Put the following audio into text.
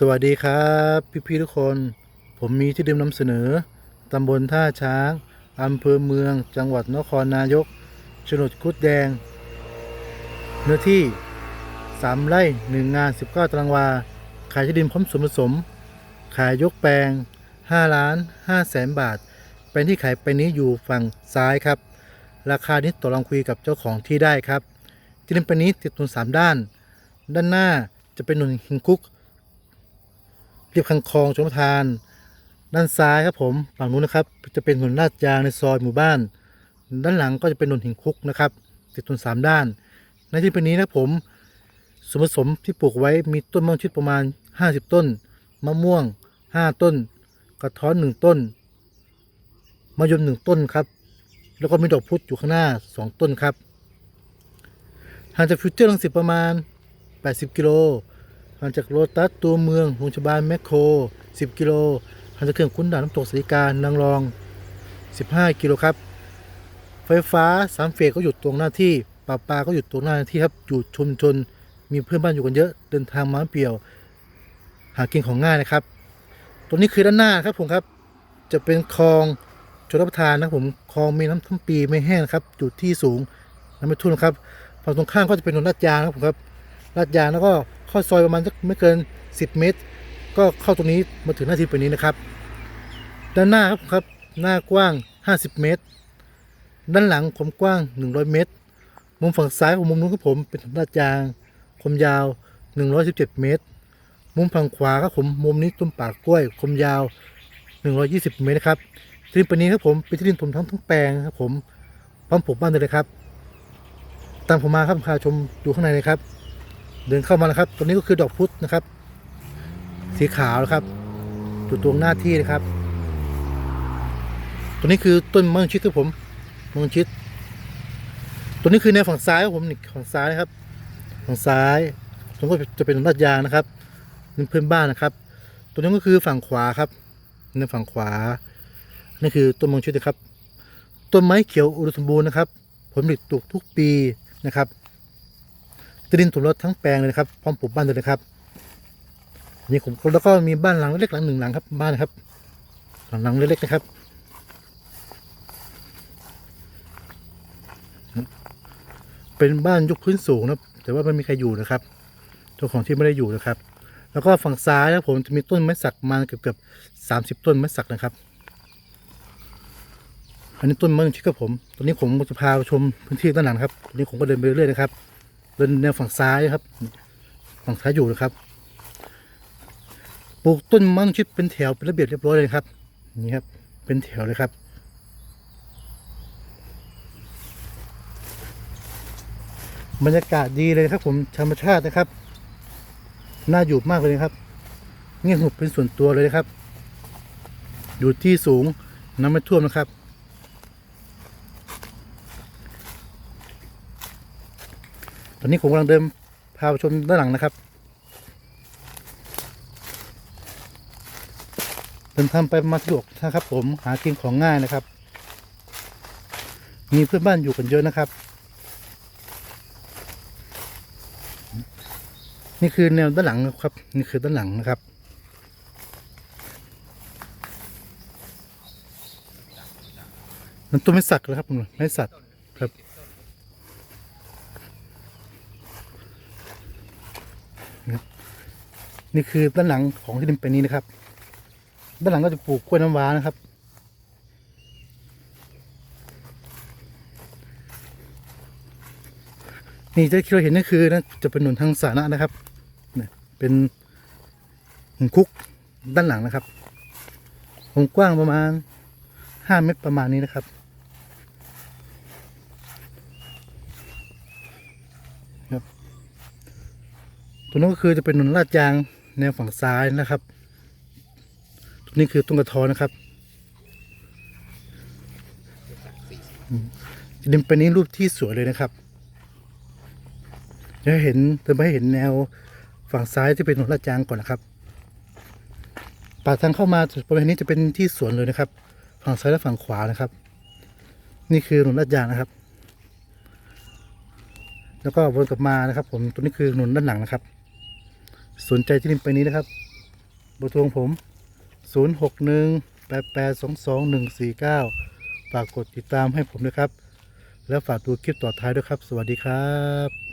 สวัสดีครับพี่พี่ๆทุกคน ผมมีที่ดินนำเสนอ ตำบลท่าช้าง อำเภอเมือง จังหวัดนครนายกโฉนดคุดแดง เนื้อที่ 3 ไร่ 1 งาน 19 ตารางวา ขายที่ดินพร้อมส่วนผสม ขายยกแปลง 5 ล้าน5แสนบาทแปลงที่ขายไปนี้อยู่ฝั่งซ้ายครับ ราคานี้ต่อรองคุยกับเจ้าของที่ได้ครับ ที่ดินปนี้ติดถนนสามด้าน ด้านหน้าจะเป็นถนนหินคุก ยบคังคลองชลประทาน ด้านซ้ายครับผมฝั่งนู้นนะครับ จะเป็นถนนลาดยางในซอยหมู่บ้าน ด้านหลังก็จะเป็นถนนหินคุกนะครับ ติดถนนสามด้าน ในที่เป็นนี้นะผมส่วนผสมที่ปลูกไว้มีต้นมะม่วงชิดประมาณ 50 ต้น มะม่วง 5 ต้น กระท้อน 1 ต้น มะยม 1 ต้นครับ แล้วก็มีดอกพุธอยู่ข้างหน้า 2 ต้นครับห่างจากฟิวเจอร์ลังสิตประมาณ 80 กิโล ห่างจากโลตัสตัวเมืองโรงพยาบาลแมคโคร 10 กิโลห่างจากเขื่อนขุนด่านน้ำตกสริการนางรอง 15 กิโลครับ ไฟฟ้าสามเฟสก็อยู่ตรงหน้าที่ปลาปลาก็อยู่ตรงหน้าที่ครับอยู่ชุมชนมีเพื่อนบ้านอยู่กันเยอะเดินทางมาเปลี่ยว หากินของง่ายนะครับ ตรงนี้คือด้านหน้าครับผมครับ จะเป็นคลองชลประทานนะครับผมคลองมีน้ำทั้งปีไม่แห้งครับอยู่ที่สูงน้ำไม่ท่วมครับฝั่งตรงข้ามก็จะเป็นถนนลาดยางนะครับผมครับลาดยางแล้วก็ เข้าซอยประมาณสักไม่เกิน 10 เมตร ก็เข้าตรงนี้มาถึงหน้าที่ไปนี้นะครับ ด้านหน้าครับครับ หน้ากว้าง 50 เมตร ด้านหลังความกว้าง 100 เมตร มุมฝั่งซ้ายของมุมนู้นครับผมเป็นถนนลาดยางความยาว 117 เมตร มุมฝั่งขวาครับผมมุมนี้ต้นป่ากล้วยความยาว 120 เมตรนะครับที่ดินแปลงนี้ครับผมเป็นที่ดินถมทั้งทั้งแปลงครับผมพร้อมปลูกบ้านเลยครับ ตามผมมาครับพาชมดูข้างในเลยครับ เดินเข้ามาแล้วครับตัวนี้ก็คือดอกพุธนะครับ สีขาวนะครับอยู่ตรงหน้าที่นะครับ ตัวนี้คือต้นมังชิดครับผมมังชิด ตัวนี้คือแนวฝั่งซ้ายครับผมนี่ฝั่งซ้ายนะครับ ฝั่งซ้ายตรงก็จะเป็นลาดยางนะครับนี่เพื่อนบ้านนะครับ ตัวนี้ก็คือฝั่งขวาครับในฝั่งขวา นี่คือต้นมังชิดนะครับ ต้นไม้เขียวอุดมสมบูรณ์นะครับ ผลผลิตตกทุกปีนะครับ ตดินถูกรถทั้งแปลงเลยนะครับ พร้อมปลูกบ้านเลยนะครับนี่ผมแล้วก็มีบ้านหลังเล็กหลังหนึ่งหลังครับ บ้านครับ หลังหลังเล็กๆนะครับเป็นบ้านยกพื้นสูงนะแต่ว่าไม่มีใครอยู่นะครับเจ้าของที่ไม่ได้อยู่นะครับ แล้วก็ฝั่งซ้ายนะผมจะมีต้นไม้สักมาเกือบเกือบสามสิบต้นไม้สักนะครับ อันนี้ต้นมะม่วงชิดครับผม ตอนนี้ผมจะพาชมพื้นที่ด้านหลังครับตอนนี้ผมก็เดินไปเรื่อยๆนะครับ เดินแนวฝั่งซ้ายครับ ฝั่งซ้ายอยู่นะครับ ปลูกต้นมะม่วงชิดเป็นแถวเป็นระเบียบเรียบร้อยเลยครับ นี่ครับ เป็นแถวเลยครับบรรยากาศดีเลยครับ ผมธรรมชาตินะครับ น่าอยู่มากเลยครับเงียบสงบเป็นส่วนตัวเลยครับ อยู่ที่สูงน้ำไม่ท่วมนะครับ อนนี้ผมกำลังเดินพาชมด้านหลังนะครับเดินทาไปมาสะดวกนะครับ ผมหากินของง่ายนะครับ มีเพื่อนบ้านอยู่กันเยอะนะครับ นี่คือแนวด้านหลังครับ นี่คือด้านหลังนะครับมันต้นไม้สักเลยครับผมไม้สักครับ นี่คือด้านหลังของที่ดินแปลงนี้นะครับ ด้านหลังก็จะปลูกกล้วยน้ำว้านะครับ นี่ที่เราเห็นนี่คือนะจะเป็นหนุนทางสาธารณะนะครับเนี่ยเป็นหินคุกด้านหลังนะครับผมกว้างประมาณห้าเมตรประมาณนี้นะครับตรงนั้นก็คือจะเป็นถนนลาดยาง แนวฝั่งซ้ายนะครับ ตรงนี้คือต้นกระท้อนนะครับดินเป็นนี้รูปที่สวยเลยนะครับจะเห็นเติมไปเห็นแนวฝั่งซ้ายที่เป็นถนนลาดยางก่อนนะครับปากทางเข้ามาบริเวณนี้จะเป็นที่สวนเลยนะครับ ฝั่งซ้ายและฝั่งขวานะครับ นี่คือถนนลาดยางนะครับ แล้วก็วนกลับมานะครับ ผมตัวนี้คือถนนด้านหลังนะครับ สนใจที่ดินไปนี้นะครับบอร์โทรของผม 061 8822 149 ฝากกดติดตามให้ผมนะครับ และฝากดูคลิปต่อท้ายด้วยครับ สวัสดีครับ